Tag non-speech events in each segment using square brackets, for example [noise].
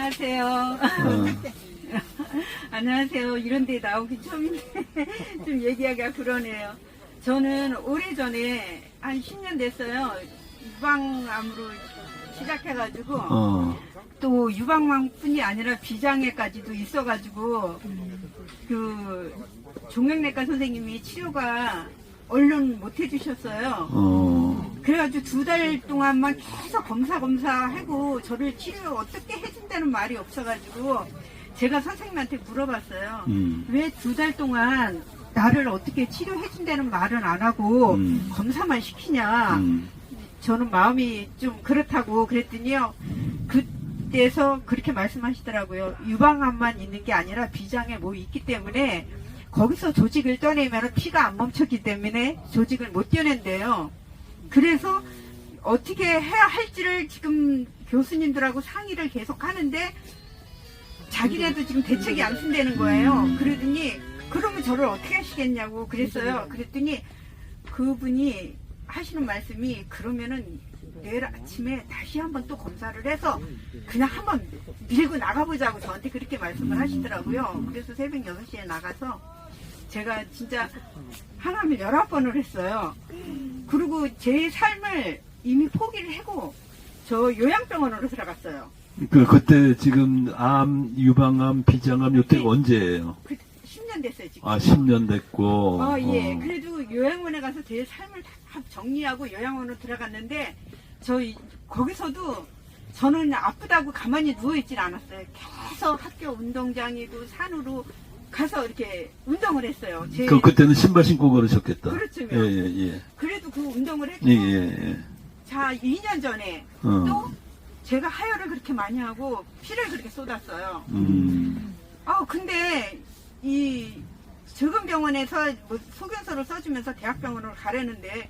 안녕하세요. 어. [laughs] 안녕하세요. 이런 데 나오기 처음인데 [laughs] 좀 얘기하기가 그러네요. 저는 오래전에 한 10년 됐어요. 유방암으로 시작해가지고 어. 또 유방암뿐이 아니라 비장애까지도 있어가지고 그 종양내과 선생님이 치료가 얼른 못 해주셨어요. 어. 그래가지고 두 달 동안만 계속 검사 검사하고 저를 치료 어떻게 해준다는 말이 없어가지고 제가 선생님한테 물어봤어요. 음. 왜 두 달 동안 나를 어떻게 치료해준다는 말은 안 하고 음. 검사만 시키냐. 음. 저는 마음이 좀 그렇다고 그랬더니요. 그때서 그렇게 말씀하시더라고요. 유방암만 있는 게 아니라 비장에 뭐 있기 때문에 거기서 조직을 떠내면 피가 안 멈췄기 때문에 조직을 못 떼낸대요. 그래서 어떻게 해야 할지를 지금 교수님들하고 상의를 계속 하는데 자기네도 지금 대책이 안 쓴다는 거예요. 그러더니 그러면 저를 어떻게 하시겠냐고 그랬어요. 그랬더니 그분이 하시는 말씀이 그러면은 내일 아침에 다시 한번 또 검사를 해서 그냥 한번 밀고 나가보자고 저한테 그렇게 말씀을 하시더라고요. 그래서 새벽 6시에 나가서 제가 진짜 항암을 19번을 했어요. 그리고 제 삶을 이미 포기를 하고 저 요양병원으로 들어갔어요. 그 그때 지금 암, 유방암, 비장암 요때가 언제예요? 그 10년 됐어요, 지금. 아, 10년 됐고. 어, 예. 어. 그래도 요양원에 가서 제 삶을 다 정리하고 요양원으로 들어갔는데, 저희, 거기서도 저는 아프다고 가만히 누워있질 않았어요. 계속 학교 운동장이고 산으로 가서 이렇게 운동을 했어요. 제, 그 그때는 신발 신고 걸으셨겠다. 그렇죠. 예, 예, 예. 그래도 그 운동을 했고, 예, 예, 예. 자, 2년 전에 어. 또 제가 하혈을 그렇게 많이 하고 피를 그렇게 쏟았어요. 음. 아 근데 이 적은 병원에서 뭐 소견서를 써주면서 대학병원으로 가려는데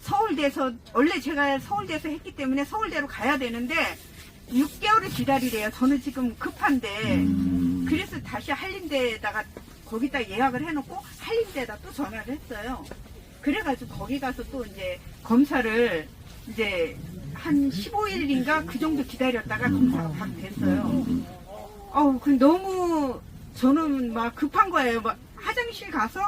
서울대에서 원래 제가 서울대에서 했기 때문에 서울대로 가야 되는데 6개월을 기다리래요. 저는 지금 급한데 음. 그래서 다시 한림대에다가 거기다 예약을 해놓고 한림대에다 또 전화를 했어요. 그래가지고 거기 가서 또 이제 검사를 이제 한 15일인가 그 정도 기다렸다가 검사가 딱 됐어요. 어우, 그 너무 저는 막 급한 거예요. 막 화장실 가서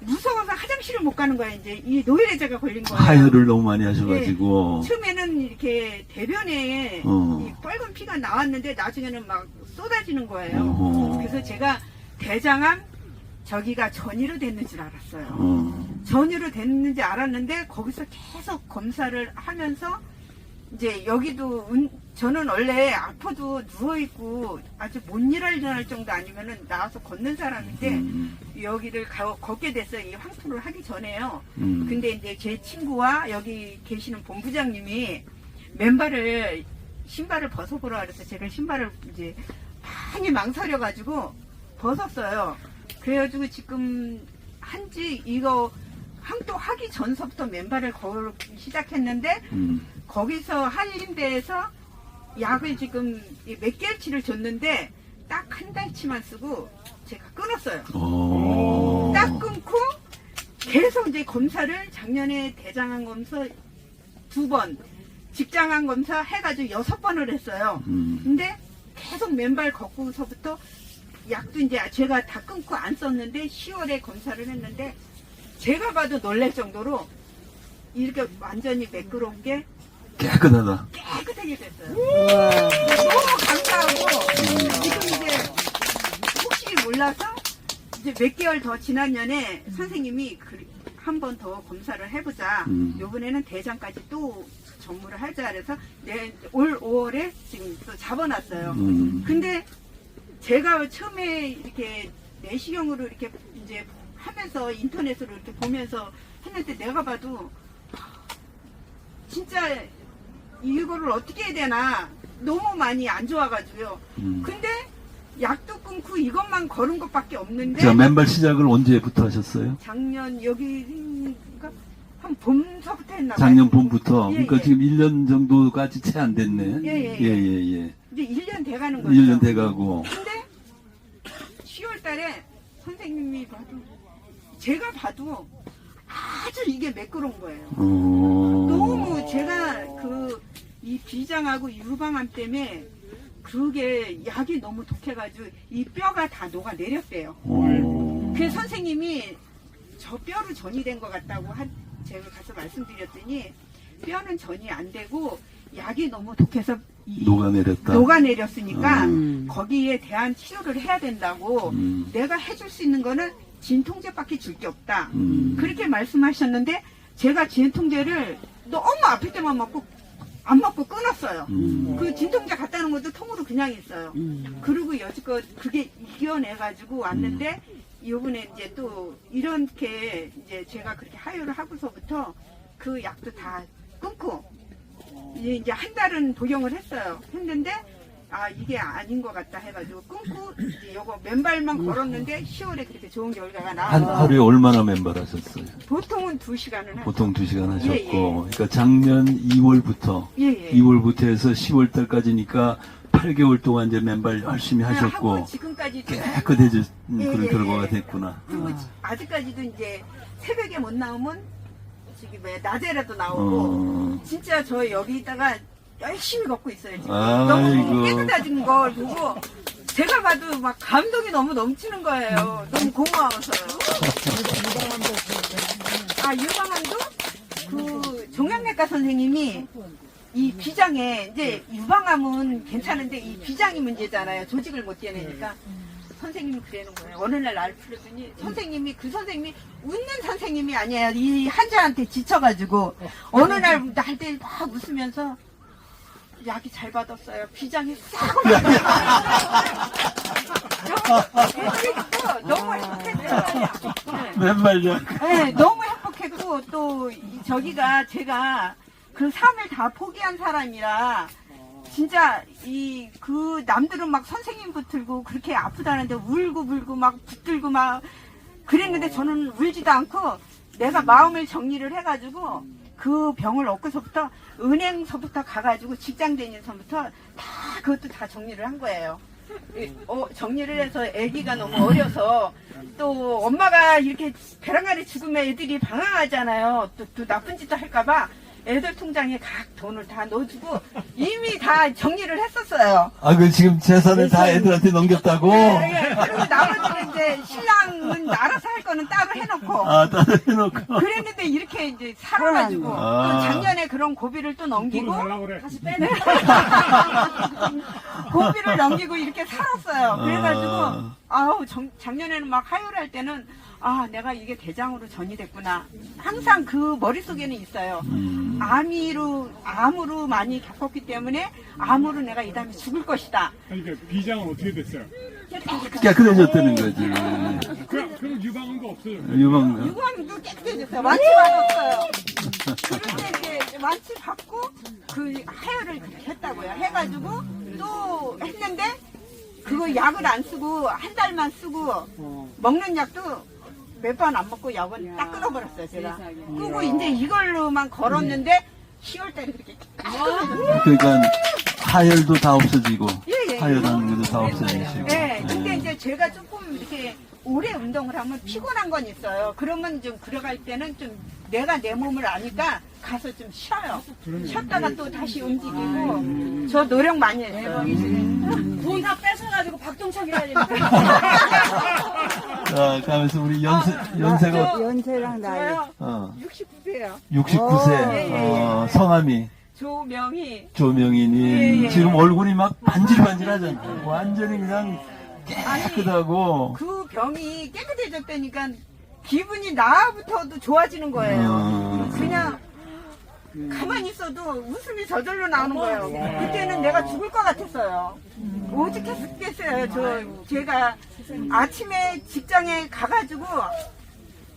무서워서 화장실을 못 가는 거예요. 이제 이 노이레제가 걸린 거예요. 하혈을 너무 많이 하셔가지고. 처음에는 이렇게 대변에 어. 이 빨간 피가 나왔는데 나중에는 막 쏟아지는 거예요. 어허. 그래서 제가 대장암 저기가 전이로 됐는 줄 알았어요. 어. 전이로 됐는지 알았는데 거기서 계속 검사를 하면서 이제 여기도 운- 저는 원래 아파도 누워 있고 아주 못 일할 정도 아니면은 나와서 걷는 사람인데 음. 여기를 가- 걷게 됐어요. 이 황토를 하기 전에요. 음. 근데 이제 제 친구와 여기 계시는 본부장님이 맨발을 신발을 벗어보라 그래서 제가 신발을 이제 많이 망설여가지고 벗었어요. 그래가지고 지금 한지 이거 항토 하기 전서부터 맨발을 걸기 시작했는데 음. 거기서 한림대에서 약을 지금 몇 개월치를 줬는데 딱 한 달치만 쓰고 제가 끊었어요. 어. 딱 끊고 계속 이제 검사를 작년에 대장암 검사 두 번, 직장암 검사 해가지고 여섯 번을 했어요. 음. 근데 계속 맨발 걷고서부터 약도 이제 제가 다 끊고 안 썼는데 10월에 검사를 했는데 제가 봐도 놀랄 정도로 이렇게 완전히 매끄러운 게 깨끗하다. 깨끗하게 됐어요. 너무 감사하고 지금 이제 혹시 몰라서 이제 몇 개월 더 지난 년에 선생님이 한 번 더 검사를 해보자. 음. 요번에는 대장까지 또 전무를 하자 그래서 내 올 5월에 지금 또 잡아놨어요. 음. 근데 제가 처음에 이렇게 내시경으로 이렇게 이제 하면서 인터넷으로 이렇게 보면서 했는데 내가 봐도 진짜 이거를 어떻게 해야 되나 너무 많이 안 좋아가지고요. 음. 근데 약도 끊고 이것만 걸은 것밖에 없는데 자, 맨발 시작을 언제부터 하셨어요? 작년 여기가 한 봄서부터 했나 봐요. 작년 봄부터. 예, 그러니까 예. 지금 1년 정도까지 채 안 됐네. 예, 예, 예, 예, 예. 이제 1년 돼가는 거죠. 1년 돼가고. 근데 10월 달에 선생님이 봐도 제가 봐도 아주 이게 매끄러운 거예요. 어. 너무 제가 그 이 비장하고 유방암 때문에 그게 약이 너무 독해가지고 이 뼈가 다 녹아 내렸대요. 오. 그 선생님이 저 뼈로 전이 된 것 같다고 한 제가 가서 말씀드렸더니 뼈는 전이 안 되고 약이 너무 독해서 이 녹아내렸다. 녹아내렸으니까 음. 거기에 대한 치료를 해야 된다고 음. 내가 해줄 수 있는 거는 진통제밖에 줄 게 없다. 음. 그렇게 말씀하셨는데 제가 진통제를 너무 아플 때만 먹고 안 먹고 끊었어요. 음. 그 진통제 갖다 놓은 것도 통으로 그냥 있어요. 음. 그리고 여지껏 그게 이겨내가지고 왔는데 요번에 이제 또 이렇게 이제 제가 그렇게 하유를 하고서부터 그 약도 다 끊고 이제 한 달은 복용을 했어요. 했는데 아 이게 아닌 것 같다 해가지고 끊고 이제 요거 맨발만 걸었는데 10월에 그렇게 좋은 결과가 한 나와서 하루에 얼마나 맨발 하셨어요? 보통은 두 시간을 하죠. 보통 두 시간 하셨고, 예, 예. 그러니까 작년 2월부터 예, 예. 2월부터 해서 10월 달까지니까 8개월 동안 이제 맨발 열심히 하고 하셨고 지금까지 깨끗해진 예, 그런 예, 결과가 예. 됐구나. 그리고 아직까지도 이제 새벽에 못 나오면 지금 왜 낮에라도 나오고 어, 진짜 저 여기 있다가 열심히 걷고 있어요 지금. 아이고. 너무 깨끗해진 걸 보고 제가 봐도 막 감동이 너무 넘치는 거예요. 너무 고마워서요. 아 유방암도? 그 종양내과 선생님이 이 비장에 이제 유방암은 괜찮은데 이 비장이 문제잖아요. 조직을 못 떼내니까. 선생님이 그러는 거예요. 어느 날 날 풀었더니 선생님이 그 선생님이 웃는 선생님이 아니에요. 이 환자한테 지쳐가지고. 어느 날 날들 막 웃으면서 약이 잘 받았어요. 비장이 싹 올라가요. 너무 행복했어요. 네. 맨발력. 네, 너무 행복했고 또 이- 저기가 제가 그 삶을 다 포기한 사람이라 진짜 이 그 남들은 막 선생님 붙들고 그렇게 아프다는데 울고 불고 막 붙들고 막 그랬는데 저는 울지도 않고 내가 마음을 정리를 해가지고 그 병을 얻고서부터 은행서부터 가가지고 직장 다니면서부터 다 그것도 다 정리를 한 거예요. 이- 어, 정리를 해서 아기가 너무 어려서 또 엄마가 이렇게 벼랑아리 죽으면 애들이 방황하잖아요. 또, 또 나쁜 짓도 할까봐 애들 통장에 각 돈을 다 넣어주고 이미 다 정리를 했었어요. 아, 그 지금 재산을 다 애들한테 넘겼다고? 예, 그리고 나머지는 이제 신랑은 알아서 할 거는 따로 해놓고 아, 따로 해놓고. 그랬는데 이렇게 이제 살아가지고 아. 또 작년에 그런 고비를 또 넘기고 다시 [laughs] 고비를 넘기고 이렇게 살았어요. 그래가지고 아. 아우 정- 작년에는 막 하혈 할 때는 아 내가 이게 대장으로 전이 됐구나. 항상 그 머릿속에는 있어요. 음. 암으로 암으로 많이 겪었기 때문에 암으로 내가 이 다음에 죽을 것이다. 그러니까 비장은 어떻게 됐어요? 깨끗해졌다는 거지. 그럼, 그럼 유방암도 없어요. 유방, 유방도 깨끗해졌어요. 완치 받았어요. 그런데 이제 완치 받고 그 하혈을 그렇게 했다고요. 해가지고 또 했는데 그거 약을 안 쓰고 한 달만 쓰고 먹는 약도 몇 번 안 먹고 약은 딱 끊어버렸어요. 제가. 끄고 이제 이걸로만 걸었는데 10월 달에 그렇게 깨끗해졌어요. 그러니까 하열도 다 없어지고, 예, 예. 하열하는 것도 다 없어지시고. 네, 근데 예. 이제 제가 조금 이렇게 오래 운동을 하면 피곤한 건 있어요. 그러면 좀 들어갈 때는 좀 내가 내 몸을 아니까 가서 좀 쉬어요. 쉬었다가 또 다시 움직이고 저 노력 많이 했어요. 돈다 뺏어가지고 박동창이라 되니까. 자, 가면서 우리 연세, 연세가, 연세랑 나이. 저요 어, 69세요. 69세, 예, 예, 어, 성함이 조명희. 조명희님. 예, 예. 지금 얼굴이 막 반질반질하잖아요. 완전히 그냥 깨끗하고. 그 병이 깨끗해졌다니까 기분이 나부터도 좋아지는 거예요. 어. 그냥 가만히 있어도 웃음이 저절로 나오는 거예요. 그때는 내가 죽을 것 같았어요. 오직했겠어요. 저 제가 아침에 직장에 가가지고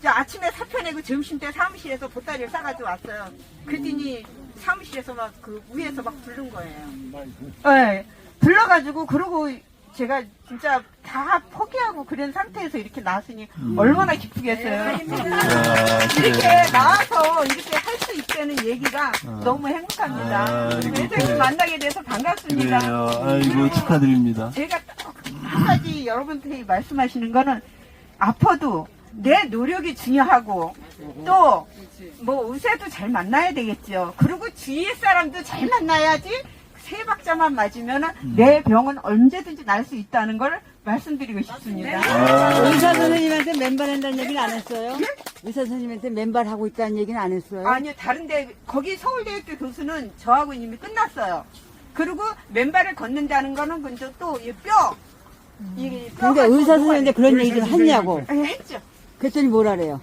저 아침에 사표 내고 점심 때 사무실에서 보따리를 싸가지고 왔어요. 그랬더니 사무실에서 막 그 위에서 막 부른 거예요. 네, 불러가지고 그러고 제가 진짜 다 포기하고 그런 상태에서 이렇게 나왔으니 얼마나 기쁘겠어요. 야, 이렇게 그래. 나와서 이렇게 할 수 있다는 얘기가 너무 행복합니다. 아, 선생님 그래. 만나게 돼서 반갑습니다. 그래요. 아이고, 축하드립니다. 제가 딱 한 가지 여러분들이 말씀하시는 거는 아파도 내 노력이 중요하고 또 뭐 의사도 잘 만나야 되겠죠. 그리고 주위의 사람도 잘 만나야지 세 박자만 맞으면 내 병은 언제든지 날 수 있다는 걸 말씀드리고 싶습니다. 의사 선생님한테 맨발한다는 얘기는 안 했어요? 의사 선생님한테 맨발 하고 있다는 얘기는 안 했어요? 아니요, 다른데 거기 서울대학교 교수는 저하고 이미 끝났어요. 그리고 맨발을 걷는다는 거는 근데 또이 뼈. 이게 뼈가 근데 의사 또 선생님한테 그런 얘기를 했냐고. 녹아요. 예, 했죠. 그랬더니 뭐라 그래요?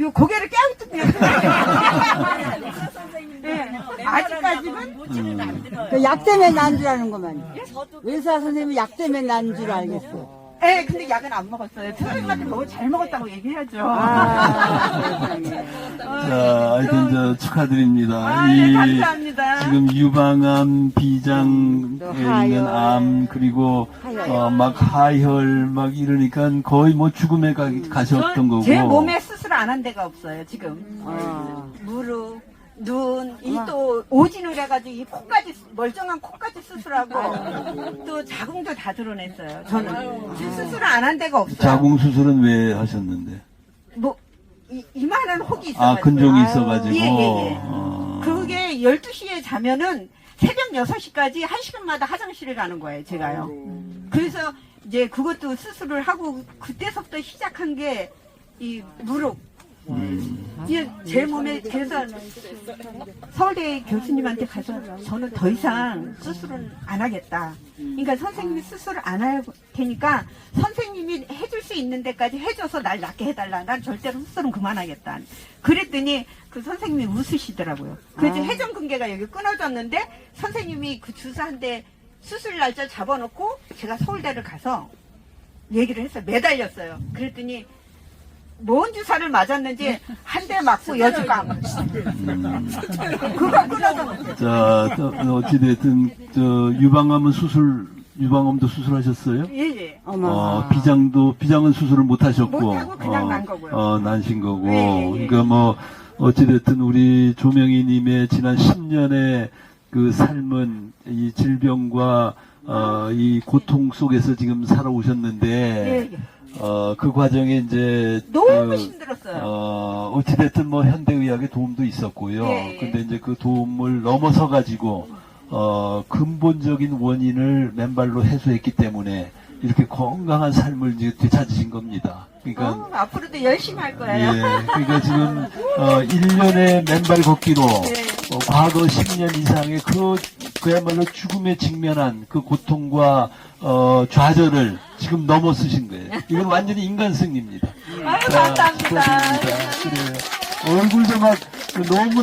요 고개를 깨우뚱 [laughs] [laughs] 네, 아직까지는 그 약 때문에 난 줄 아는 것만. 의사 선생님이 약 때문에 난 줄 알겠어. 예, 근데 약은 안 먹었어요. 선생님한테 먹어 잘 먹었다고 얘기해야죠. 아, 세상에. 자, 하여튼 저 축하드립니다. 아, 네, 감사합니다. 지금 유방암, 비장에 또 있는 하열. 암, 그리고. 어, 막 하혈, 막 이러니까 거의 뭐 죽음에 가, 가셨던 거고. 제 몸에 수술 안 한 데가 없어요, 지금. 아. 오진을 해가지고 이 코까지 멀쩡한 코까지 수술하고 또 자궁도 다 드러냈어요. 저는 수술을 안 한 데가 없어요. 자궁 수술은 왜 하셨는데? 뭐 이, 이만한 혹이 있어요. 아, 근종이 있어가지고. 예, 예, 예. 어. 그게 12시에 자면은 새벽 6시까지 1시간마다 화장실에 가는 거예요, 제가요. 그래서 이제 그것도 수술을 하고 그때서부터 시작한 게 이 무릎. 이제 제 몸에 그래서 서울대 교수님한테 가서 저는 더 이상 수술은 안 하겠다. 그러니까 선생님이 수술을 안 할 테니까 선생님이 해줄 수 있는 데까지 해줘서 날 낫게 해달라. 난 절대로 수술은 그만하겠다. 그랬더니 그 선생님이 웃으시더라고요. 그래서 회전근개가 여기 끊어졌는데 선생님이 그 주사한테 수술 날짜 잡아놓고 제가 서울대를 가서 얘기를 했어요. 매달렸어요. 그랬더니 뭔 주사를 맞았는지 한 대 맞고 여주가 그거 끊어졌어요. 자, 또, 어찌됐든, 저, 유방암은 수술, 유방암도 수술하셨어요? 예예. 어머. 어, 비장도, 비장은 수술을 못 하셨고. 못하고 그냥 어, 난 거고요. 어, 난신 거고. 네, 예, 예. 그러니까 뭐, 어찌됐든 우리 조명희 님의 지난 10년의 그 삶은 이 질병과, 어, 이 고통 속에서 지금 살아오셨는데, 예, 예. 어, 그 과정에 이제, 너무 그, 힘들었어요. 어, 어찌됐든 뭐 현대의학의 도움도 있었고요. 예, 예. 근데 이제 그 도움을 넘어서 가지고, 어, 근본적인 원인을 맨발로 해소했기 때문에 이렇게 건강한 삶을 이제 되찾으신 겁니다. 그러니까, 어, 앞으로도 열심히 할 예, 거예요. 그러니까 지금, 어, 1년의 맨발 걷기로, 네. 어, 과거 10년 이상의 그, 그야말로 죽음에 직면한 그 고통과, 어, 좌절을 지금 넘어서신 거예요. 이건 완전히 인간 승리입니다. 아유, 자, 감사합니다. 그래요. 얼굴도 막 너무